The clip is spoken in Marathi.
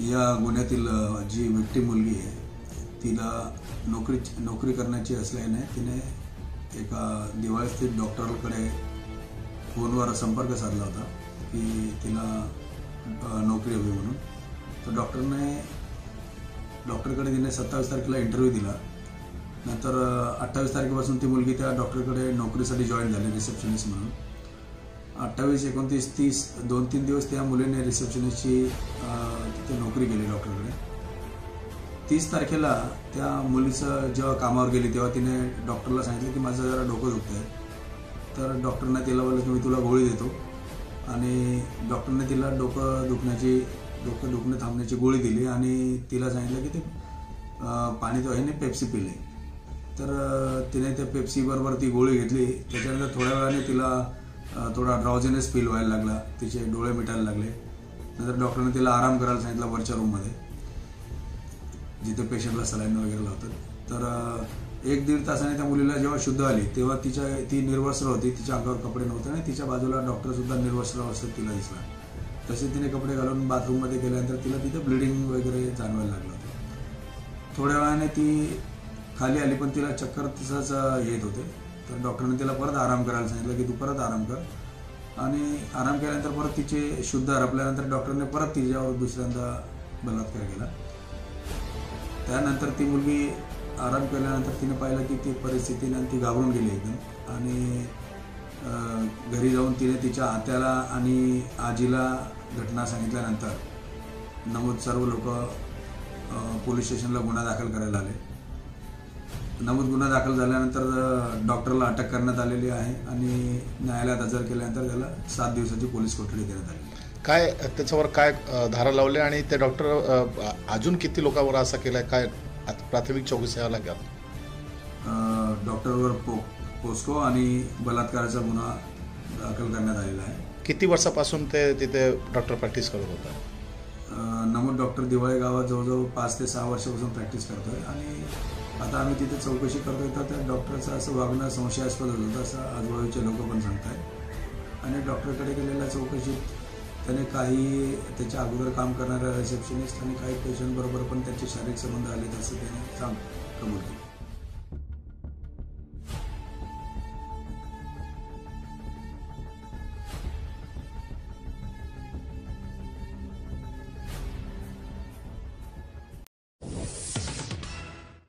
या गुन्ह्यातील जी विक्टीम मुलगी आहे तिला नोकरी नोकरी करण्याची असल्याने तिने एका दिवाळीस्थित डॉक्टरकडे फोनवर संपर्क साधला होता की तिला नोकरी हवी म्हणून. तर डॉक्टरने डॉक्टरकडे तिने सत्तावीस तारखेला इंटरव्ह्यू दिला. नंतर अठ्ठावीस तारखेपासून ती मुलगी त्या डॉक्टरकडे नोकरीसाठी जॉईन झाली रिसेप्शनिस्ट म्हणून. अठ्ठावीस एकोणतीस तीस दोन तीन दिवस त्या मुलीने रिसेप्शनिस्टची ते नोकरी केली डॉक्टरकडे. तीस तारखेला त्या मुलीचं जेव्हा कामावर गेली तेव्हा तिने डॉक्टरला सांगितलं की माझं जरा डोकं दुखतं आहे तर डॉक्टरने तिला बोललं की मी तुला गोळी देतो. आणि डॉक्टरने तिला डोकं दुखण्याची डोकं दुखणं थांबण्याची गोळी दिली आणि तिला सांगितलं की ते पाणी तो आहे ना पेप्सी पिले. तर तिने त्या पेप्सीबरोबर ती गोळी घेतली. त्याच्यानंतर थोड्या वेळाने तिला थोडा ड्राउझिनेस फील व्हायला लागला. तिचे डोळे मिटायला लागले. नंतर डॉक्टरने तिला आराम करायला सांगितला वरच्या रूममध्ये जिथे पेशंटला सलाईन वगैरे लावतात तर एक दीड तासाने त्या मुलीला जेव्हा शुद्ध आली तेव्हा तिच्या ती निर्वस्त्र होती तिच्या अंगावर कपडे नव्हते आणि तिच्या बाजूला डॉक्टरसुद्धा निर्वस्त्र अवस्थेत तिला दिसला. तसे तिने कपडे घालून बाथरूममध्ये गेल्यानंतर तिला तिथे ब्लिडिंग वगैरे जाणवायला लागलं होतं. थोड्या वेळाने ती खाली आली पण तिला चक्कर तसंच येत होते. तर डॉक्टरने तिला परत आराम करायला सांगितलं की तू परत आराम कर. आणि आराम केल्यानंतर परत तिचे शुद्ध हरपल्यानंतर डॉक्टरने परत तिच्यावर दुसऱ्यांदा बलात्कार केला. त्यानंतर ती मुलगी आराम केल्यानंतर तिने पाहिलं की ती परिस्थितीने आणि ती घाबरून गेली एकदम. आणि घरी जाऊन तिने तिच्या आत्याला आणि आजीला घटना सांगितल्यानंतर नमूद सर्व लोक पोलीस स्टेशनला गुन्हा दाखल करायला आले. नमूद गुन्हा दाखल झाल्यानंतर डॉक्टरला अटक करण्यात आलेली आहे आणि न्यायालयात हजर केल्यानंतर त्याला सात दिवसाची पोलीस कोठडी देण्यात आली. काय त्याच्यावर काय धारा लावल्या आणि ते डॉक्टर अजून किती लोकांवर असा केलाय? काय प्राथमिक चौकशी घ्या अं, डॉक्टरवर पो पोस्को आणि बलात्काराचा गुन्हा दाखल करण्यात आलेला आहे. किती वर्षापासून ते तिथे डॉक्टर प्रॅक्टिस करत होता? नमूद डॉक्टर दिवाळी गावात जवळजवळ पाच ते सहा वर्षापासून प्रॅक्टिस करतोय आणि आता आम्ही तिथे चौकशी करतोय तर त्या डॉक्टरचं असं वागणं संशयास्पद होतं असं आजूबाजूचे लोक पण सांगत आहेत आणि डॉक्टरकडे गेलेल्या चौकशीत त्याने काही त्याच्या अगोदर काम करणाऱ्या रिसेप्शनिस्ट आणि काही पेशंटबरोबर पण त्याचे शारीरिक संबंध आले असं त्याने सांग कबूल केलं.